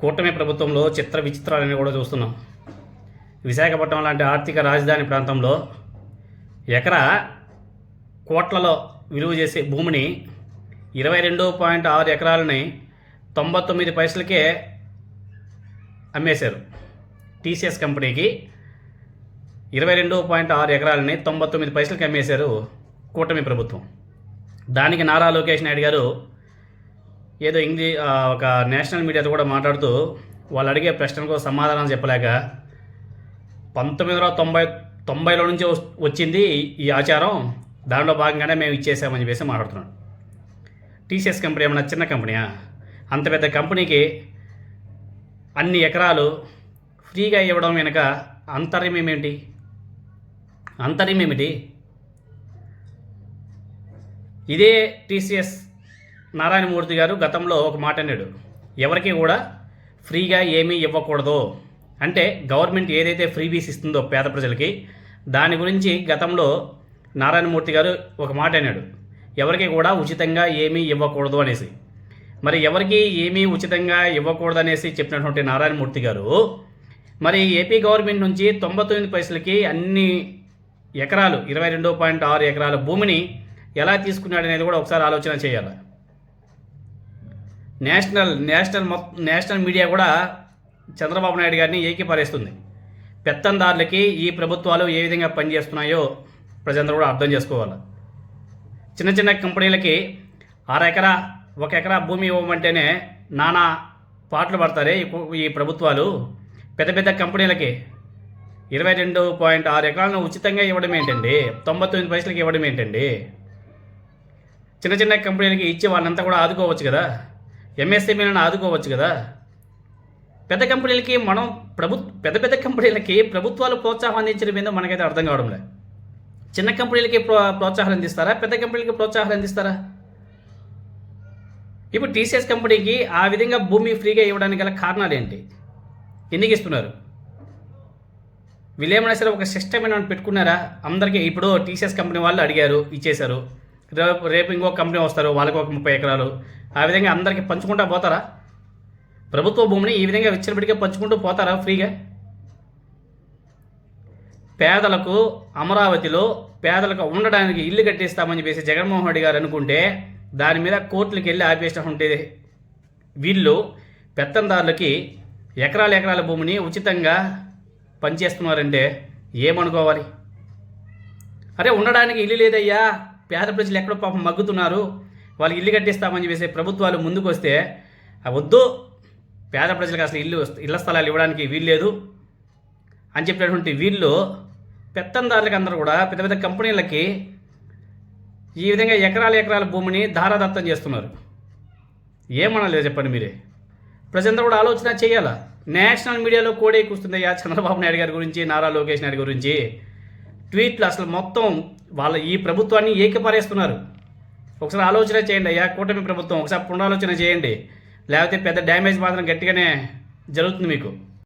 కూటమి ప్రభుత్వంలో చిత్ర విచిత్రాలని కూడా చూస్తున్నాం. విశాఖపట్నం లాంటి ఆర్థిక రాజధాని ప్రాంతంలో ఎకరా కోట్లలో విలువ చేసే భూమిని ఇరవై రెండు పాయింట్ ఆరు ఎకరాలని తొంభై తొమ్మిది పైసలకే అమ్మేశారు. టీసీఎస్ కంపెనీకి ఇరవై రెండు పాయింట్ ఆరు ఎకరాలని తొంభై తొమ్మిది పైసలకి అమ్మేశారు కూటమి ప్రభుత్వం. దానికి నారా లోకేష్ నాయుడు గారు ఏదో ఇంగ్లీ ఒక నేషనల్ మీడియాతో కూడా మాట్లాడుతూ వాళ్ళు అడిగే ప్రశ్నలకు సమాధానం చెప్పలేక పంతొమ్మిది వందల తొంభై తొంభైలో నుంచి వచ్చింది ఈ ఆచారం. దానిలో భాగంగానే మేము ఇచ్చేసామని చెప్పేసి మాట్లాడుతున్నాడు టీసీఎస్ కంపెనీ ఏమైనా చిన్న కంపెనీయా? అంత పెద్ద కంపెనీకి అన్ని ఎకరాలు ఫ్రీగా ఇవ్వడం వెనుక అంతర్యం ఏమిటి అంతర్యం ఏమిటి? ఇదే టీసీఎస్ నారాయణమూర్తి గారు గతంలో ఒక మాట అన్నాడు. ఎవరికి కూడా ఫ్రీగా ఏమీ ఇవ్వకూడదు. అంటే గవర్నమెంట్ ఏదైతే ఫ్రీబీస్ ఇస్తుందో పేద ప్రజలకి దాని గురించి గతంలో నారాయణమూర్తి గారు ఒక మాట అన్నాడు. ఎవరికి కూడా ఉచితంగా ఏమీ ఇవ్వకూడదు అనేసి. మరి ఎవరికి ఏమీ ఉచితంగా ఇవ్వకూడదు అనేసి చెప్పినటువంటి నారాయణమూర్తి గారు మరి ఏపీ గవర్నమెంట్ నుంచి తొంభై తొమ్మిది పైసలకి అన్ని ఎకరాలు ఇరవై రెండు పాయింట్ ఆరు ఎకరాల భూమిని ఎలా తీసుకున్నాడు అనేది కూడా ఒకసారి ఆలోచన చేయాలి? నేషనల్ నేషనల్ మొత్తం నేషనల్ మీడియా కూడా చంద్రబాబు నాయుడు గారిని ఏకీపరేస్తుంది పెత్తందారులకి ఈ ప్రభుత్వాలు ఏ విధంగా పనిచేస్తున్నాయో ప్రజలందరూ కూడా అర్థం చేసుకోవాలి. చిన్న చిన్న కంపెనీలకి అర ఎకరా ఒక ఎకరా భూమి ఇవ్వమంటేనే నానా పాటలు పడతారే ఈ ప్రభుత్వాలు. పెద్ద పెద్ద కంపెనీలకి ఇరవై రెండు పాయింట్ ఆరు ఎకరాలను ఉచితంగా ఇవ్వడం ఏంటండి? తొంభై తొమ్మిది పైసలకి ఇవ్వడం ఏంటండి? చిన్న చిన్న కంపెనీలకి ఇచ్చి వాళ్ళంతా కూడా ఆదుకోవచ్చు కదా? ఎంఎస్ఎంఈలను ఆదుకోవచ్చు కదా? పెద్ద కంపెనీలకి మనం ప్రభు పెద్ద పెద్ద కంపెనీలకి ప్రభుత్వాలు ప్రోత్సాహం అందించడం మీద మనకైతే అర్థం కావడంలే. చిన్న కంపెనీలకి ప్రో ప్రోత్సాహం అందిస్తారా? పెద్ద కంపెనీలకి ప్రోత్సాహం అందిస్తారా? ఇప్పుడు టీసీఎస్ కంపెనీకి ఆ విధంగా భూమి ఫ్రీగా ఇవ్వడానికి గల కారణాలు ఏంటి? ఎందుకు ఇస్తున్నారు? వీళ్ళేమైనా సరే ఒక సిస్టమ్ ఏమైనా పెట్టుకున్నారా? అందరికీ ఇప్పుడు టీసీఎస్ కంపెనీ వాళ్ళు అడిగారు ఇచ్చేశారు. రేపు రేపు ఇంకో కంపెనీ వస్తారు వాళ్ళకి ఒక ముప్పై ఎకరాలు. ఆ విధంగా అందరికీ పంచుకుంటా పోతారా? ప్రభుత్వ భూమిని ఈ విధంగా విచ్చలబడిగా పంచుకుంటూ పోతారా ఫ్రీగా? పేదలకు అమరావతిలో పేదలకు ఉండడానికి ఇల్లు కట్టిస్తామని చెప్పేసి జగన్మోహన్ రెడ్డి గారు అనుకుంటే దాని మీద కోర్టులకు వెళ్ళి ఆపేసినటువంటి వీళ్ళు పెత్తందారులకి ఎకరాల ఎకరాల భూమిని ఉచితంగా పనిచేస్తున్నారంటే ఏమనుకోవాలి? అరే ఉండడానికి ఇల్లు లేదయ్యా. పేద ప్రజలు ఎక్కడో పాపం మగ్గుతున్నారు వాళ్ళకి ఇల్లు కట్టిస్తామని చెప్పేసి ప్రభుత్వాలు ముందుకు వస్తే వద్దు పేద ప్రజలకు అసలు ఇల్లు ఇళ్ళ స్థలాలు ఇవ్వడానికి వీల్లేదు అని చెప్పినటువంటి వీళ్ళు పెత్తందారులకు అందరూ కూడా పెద్ద పెద్ద కంపెనీలకి ఈ విధంగా ఎకరాల ఎకరాల భూమిని ధారాదత్తం చేస్తున్నారు. ఏమనలేదు చెప్పండి మీరే? ప్రజలందరూ కూడా ఆలోచన చేయాలా? నేషనల్ మీడియాలో కూడా కూస్తుందయ్యా చంద్రబాబు నాయుడు గారి గురించి నారా లోకేష్ నాయుడు గురించి. ట్వీట్లు అసలు మొత్తం వాళ్ళ ఈ ప్రభుత్వాన్ని ఏకపారేస్తున్నారు. ఒకసారి ఆలోచన చేయండి అయ్యా కూటమి ప్రభుత్వం ఒకసారి పునరాలోచన చేయండి. లేకపోతే పెద్ద డ్యామేజ్ మాత్రం గట్టిగానే జరుగుతుంది మీకు.